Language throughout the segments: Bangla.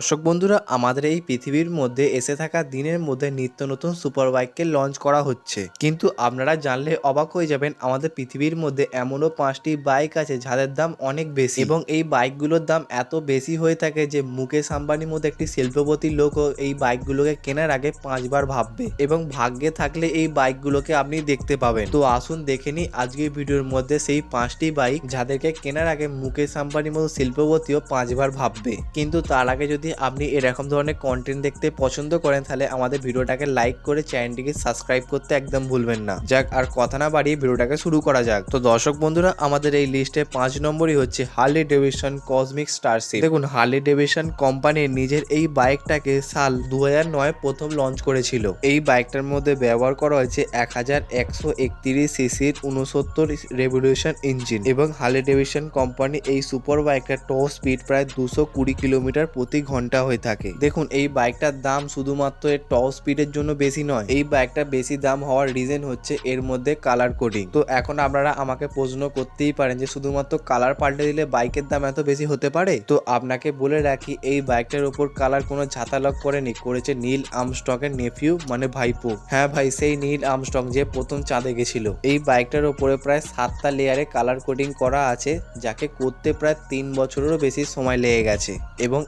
দর্শক বন্ধুরা, আমাদের এই পৃথিবীর মধ্যে এসে থাকা দিনের মধ্যে নিত্য নতুন সুপার বাইককে লঞ্চ করা হচ্ছে। কিন্তু আপনারা জানলে অবাক হয়ে যাবেন, আমাদের পৃথিবীর মধ্যে এমনও পাঁচটি বাইক আছে যাদের দাম অনেক বেশি। এবং এই বাইকগুলোর দাম এত বেশি হয়ে থাকে যে মুকেশ আম্বানির মধ্যে একটি শিল্পপতি লোকও এই বাইকগুলোকে কেনার আগে পাঁচবার ভাববে। এবং ভাগ্যে থাকলে এই বাইকগুলোকে আপনি দেখতে পাবেন। তো আসুন দেখে নিই আজকের ভিডিওর মধ্যে সেই পাঁচটি বাইক যাদেরকে কেনার আগে মুকেশ আম্বানির মতো শিল্পপতিও পাঁচবার ভাববে। কিন্তু তার আগে যদি আপনি এরকম ধরনের কন্টেন্ট দেখতে পছন্দ করেন, তাহলে আমাদের ভিডিওটাকে লাইক করে চ্যানেলটিকে সাবস্ক্রাইব করতে একদম ভুলবেন না। যাক, আর কথা না বাড়িয়ে ভিডিওটাকে শুরু করা যাক। তো দর্শক বন্ধুরা, আমাদের এই লিস্টে পাঁচ নম্বরই হচ্ছে হার্লি ডেভিশন কসমিক স্টারশিপ দেখুন হার্লি ডেভিশন কোম্পানি নিজের এই বাইকটাকে সাল দু নয় প্রথম লঞ্চ করেছিল। এই বাইকটার মধ্যে ব্যবহার করা হয়েছে এক হাজার একশো একত্রিশ সিসির উনসত্তর রেভলিউশন ইঞ্জিন এবং হার্লি ডেভিশন কোম্পানি এই সুপার বাইকটার টপ স্পিড প্রায় দুশো কুড়ি কিলোমিটার প্রতি ঘণ্টা হয়ে থাকে। দেখুন, এই বাইকটার দাম শুধুমাত্র এর টপ স্পিডের জন্য বেশি নয়। এই বাইকটা বেশি দাম হওয়ার রিজন হচ্ছে এর মধ্যে কালার কোডিং তো এখন আপনারা আমাকে প্রশ্ন করতেই পারেন যে শুধুমাত্র কালার পাল্টে দিলে বাইকের দাম এত বেশি হতে পারে? তো আপনাকে বলে রাখি, এই বাইকটার উপর কালার কোনো ঝাঁতালক করেনি, করেছে নীল আমস্টকের নেফিউ মানে ভাইপো। হ্যাঁ ভাই, সেই নীল আমস্টক যে প্রথম চাঁদে গেছিল। এই বাইকটার উপরে প্রায় সাতটা লেয়ারে কালার কোডিং করা আছে, যাকে করতে প্রায় তিন বছরেরও বেশি সময় লেগে গেছে। এবং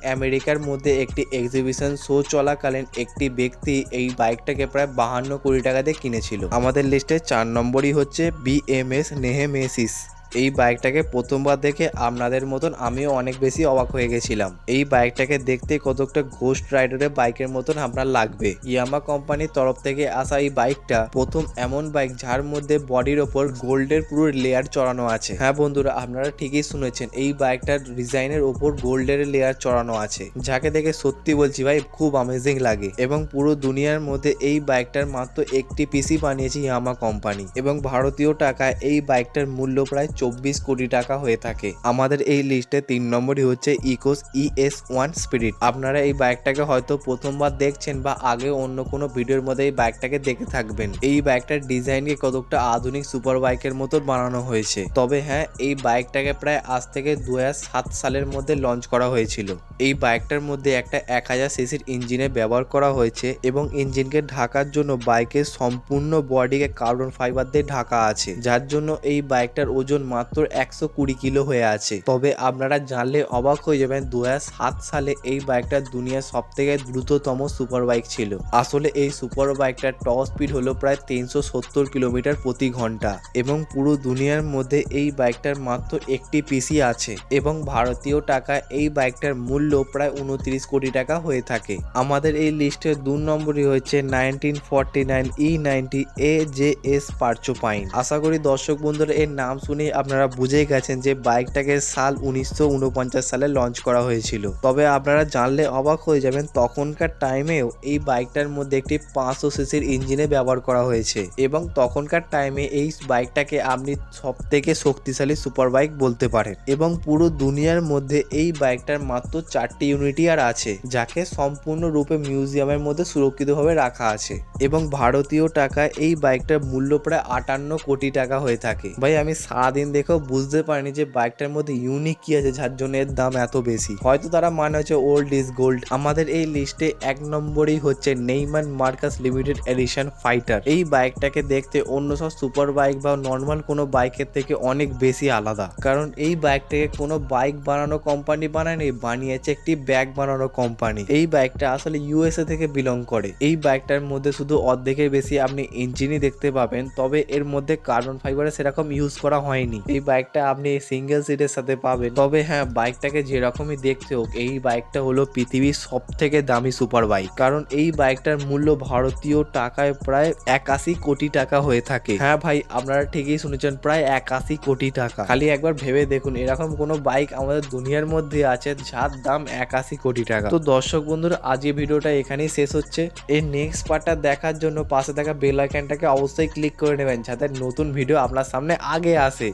আমেরিকার মধ্যে একটি এক্সিবিশন শো চলাকালীন একটি ব্যক্তি এই বাইকটাকে প্রায় বাহান্ন কোটি টাকা দিয়ে কিনেছিল। আমাদের লিস্টে চার নম্বরই হচ্ছে বিএমএস নেহেমেসিস এই বাইকটাকে প্রথমবার দেখে আপনাদের মতন আমিও অনেক বেশি অবাক হয়ে গেছিলাম। এই বাইকটাকে দেখতে কতকটা ঘোস্ট রাইডারের বাইকের মতন আপনার লাগবে। ইয়ামা কোম্পানির তরফ থেকে আসা এই বাইকটা প্রথম এমন বাইক যার মধ্যে বডির ওপর গোল্ডের পুরো লেয়ার চড়ানো আছে। হ্যাঁ বন্ধুরা, আপনারা ঠিকই শুনেছেন, এই বাইকটার ডিজাইনের ওপর গোল্ডের লেয়ার চড়ানো আছে। যাকে দেখে সত্যি বলছি ভাই, খুব অ্যামেজিং লাগে। এবং পুরো দুনিয়ার মধ্যে এই বাইকটার মাত্র একটি পিসি বানিয়েছে ইয়ামা কোম্পানি। এবং ভারতীয় টাকায় এই বাইকটার মূল্য প্রায় চব্বিশ কোটি টাকা হয়ে থাকে। আমাদের এই লিস্টে তিন নম্বরই হচ্ছে ইকোস ইএস ওয়ান স্পিরিট আপনারা এই বাইকটাকে হয়তো প্রথমবার দেখছেন বা আগে অন্য কোনো ভিডিওর মধ্যে এই বাইকটাকে দেখে থাকবেন। এই বাইকটার ডিজাইনকে কতকটা আধুনিক সুপার বাইকের মতো বানানো হয়েছে। তবে হ্যাঁ এই বাইকটাকে প্রায় আজ থেকে দু হাজার সাত সালের মধ্যে লঞ্চ করা হয়েছিল। এই বাইকটার মধ্যে একটা এক হাজার সিসির ইঞ্জিনে ব্যবহার করা হয়েছে এবং ইঞ্জিনকে ঢাকার জন্য বাইকের সম্পূর্ণ বডিকে কার্বন ফাইবার দিয়ে ঢাকা আছে। যার জন্য এই বাইকটার ওজন মাত্র একশো কুড়ি কিলো হয়ে আছে। তবে আপনারা জানলে অবাক হয়ে যাবেন, দু সালে এই বাইকটা দুনিয়ার সব থেকে দ্রুততম সুপার বাইক ছিল। আসলে এই সুপার বাইকটার টপ স্পিড হলো প্রায় তিনশো সত্তর কিলোমিটার প্রতি ঘণ্টা এবং পুরো দুনিয়ার মধ্যে এই বাইকটার মাত্র একটি পিসি আছে এবং ভারতীয় টাকা এই বাইকটার মূল্য প্রায় উনত্রিশ কোটি টাকা হয়ে থাকে। আমাদের এই লিস্টের দু নম্বরই হচ্ছে nineteen forty nine E ninety A J S porcupine আশা করি দর্শক বন্ধুরা এর নাম শুনে আপনারা বুঝেই গেছেন যে বাইকটাকে সাল উনিশশো উনপঞ্চাশ সালে লঞ্চ করা হয়েছিল। তবে আপনারা জানলে অবাক হয়ে যাবেন, তখনকার টাইমেও এই বাইকটার মধ্যে একটি পাঁচশো সিসির ইঞ্জিনে ব্যবহার করা হয়েছে এবং তখনকার টাইমে এই বাইকটাকে আপনি সব থেকে শক্তিশালী সুপার বাইক বলতে পারেন এবং পুরো দুনিয়ার মধ্যে এই বাইকটার মাত্র চারটি ইউনিটই আর আছে, যাকে সম্পূর্ণরূপে মিউজিয়ামের মধ্যে সুরক্ষিতভাবে রাখা আছে এবং ভারতীয় টাকা এই বাইকটার মূল্য প্রায় আটান্ন কোটি টাকা হয়ে থাকে। ভাই, আমি সারাদিন দেখেও বুঝতে পারিনি যে বাইকটার মধ্যে ইউনিক কি আছে, যার জন্য এর দাম এত বেশি। হয়তো তারা মানে হচ্ছে ওল্ড ইজ গোল্ড আমাদের এই লিস্টে এক নম্বরই হচ্ছে Neiman Marcus limited edition fighter এই বাইকটাকে দেখতে অন্য সব সুপার বাইক বা নর্মাল কোনো বাইকের থেকে অনেক বেশি আলাদা। কারণ এই বাইকটাকে কোনো বাইক বানানো কোম্পানি বানায়নি, বানিয়েছে একটি ব্যাগ বানানো কোম্পানি এই বাইকটা আসলে ইউএসএ থেকে বিলং করে। এই বাইকটার মধ্যে শুধু অর্ধেকের বেশি আপনি ইঞ্জিনই দেখতে পাবেন, তবে এর মধ্যে কার্বন ফাইবারে সেরকম ইউজ করা হয়নি। এই বাইকটা আপনি সিঙ্গেল সিটের সাথে পাবেন। তবে হ্যাঁ বাইকটাকে যেরকমই দেখতে হোক, এই বাইকটা হলো পৃথিবীর সব থেকে দামি সুপার বাইক কারণ এই বাইকটার মূল্য ভারতীয় টাকায় প্রায় একাশি কোটি টাকা হয়ে থাকে। হ্যাঁ ভাই, আপনারা ঠিকই শুনেছেন, প্রায় একাশি কোটি টাকা। খালি একবার ভেবে দেখুন, এরকম কোনো বাইক আমাদের দুনিয়ার মধ্যে আছে যার দাম একাশি কোটি টাকা। তো দর্শক বন্ধুরা আজকে ভিডিওটা এখানেই শেষ হচ্ছে। এর নেক্সট পার্টটা দেখার জন্য পাশে থাকা বেল আইকনটাকে অবশ্যই ক্লিক করে নেবেন, যাতে নতুন ভিডিও আপনার সামনে আগে আসে।